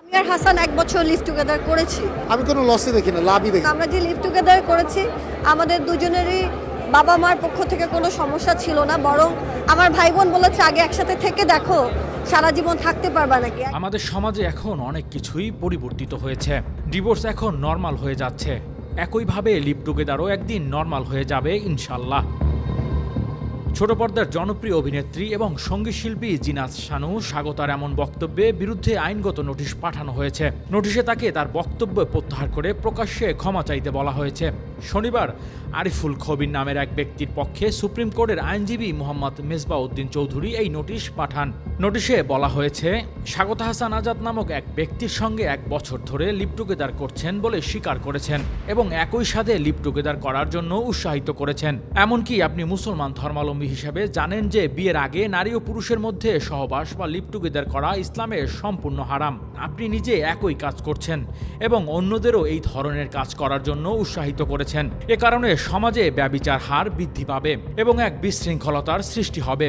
আমি আর হাসান এক বছর লিভ টুগেদার করেছি। আমি কোনো লসই দেখি না লাভই দেখি আমরা যে লিভ টুগেদার করেছি আমাদের দুজনেরই বাবা মার পক্ষ থেকে কোনো সমস্যা ছিল না বরং আমার ভাই বোন বলেছে আগে একসাথে থেকে দেখো সারা জীবন থাকতে পারবা নাকি? আমাদের সমাজে এখন অনেক কিছুই পরিবর্তিত হয়েছে। ডিভোর্স এখন নর্মাল হয়ে যাচ্ছে। একইভাবে লিভ টুগেদারও একদিন নর্মাল হয়ে যাবে ইনশাল্লাহ ছোট পর্দার জনপ্রিয় অভিনেত্রী এবং সংগীত শিল্পী জিনাত শানু স্বাগতার এমন বক্তব্যে বিরুদ্ধে আইনগত নোটিশ পাঠানো হয়েছে। নোটিশে তাকে তার বক্তব্য প্রত্যাহার করে প্রকাশ্যে ক্ষমা চাইতে বলা হয়েছে। শনিবার আরিফুল খবির নামের এক ব্যক্তির পক্ষে সুপ্রিম কোর্টের আইনজীবী মোহাম্মদ মেজবা উদ্দিন চৌধুরী এই নোটিশ পাঠান। নোটিশে বলা হয়েছে, স্বাগত হাসান আজাদ নামক এক ব্যক্তির সঙ্গে এক বছর ধরে লিপ টুগেদার করছেন বলে স্বীকার করেছেন এবং একই সাথে লিপ টুগেদার করার জন্য উৎসাহিত করেছেন। এমনকি আপনি মুসলমান ধর্মাবলম্বী হিসেবে জানেন যে বিয়ের আগে নারী ও পুরুষের মধ্যে সহবাস বা লিপ টুগেদার করা ইসলামের সম্পূর্ণ হারাম। আপনি নিজে একই কাজ করছেন এবং অন্যদেরও এই ধরনের কাজ করার জন্য উৎসাহিত করেছেন। এ কারণে সমাজে ব্যবিচার হার বৃদ্ধি পাবে এবং এক বিশৃঙ্খলতার সৃষ্টি হবে।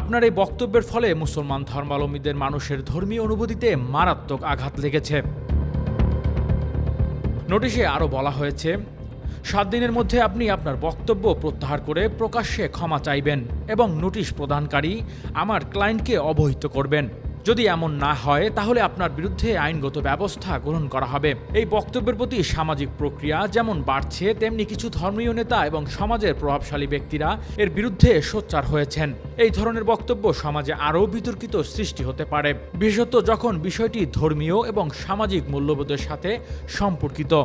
আপনার এই বক্তব্যের ফলে মুসলমান ধর্মাবলম্বীদের মানুষের ধর্মীয় অনুভূতিতে মারাত্মক আঘাত লেগেছে। নোটিশে আরও বলা হয়েছে সাত দিনের মধ্যে আপনি আপনার বক্তব্য প্রত্যাহার করে প্রকাশ্যে ক্ষমা চাইবেন এবং নোটিশ প্রদানকারী আমার ক্লায়েন্টকে অবহিত করবেন। যদি এমন না হয়, তাহলে আপনার বিরুদ্ধে আইনগত ব্যবস্থা গ্রহণ করা হবে। এই বক্তব্যের প্রতি সামাজিক প্রক্রিয়া যেমন বাড়ছে, তেমনি কিছু ধর্মীয় নেতা এবং সমাজের প্রভাবশালী ব্যক্তিরা এর বিরুদ্ধে সোচ্চার হয়েছেন। এই ধরনের বক্তব্য সমাজে আরও বিতর্কিত সৃষ্টি হতে পারে, বিশেষত যখন বিষয়টি ধর্মীয় এবং সামাজিক মূল্যবোধের সাথে সম্পর্কিত।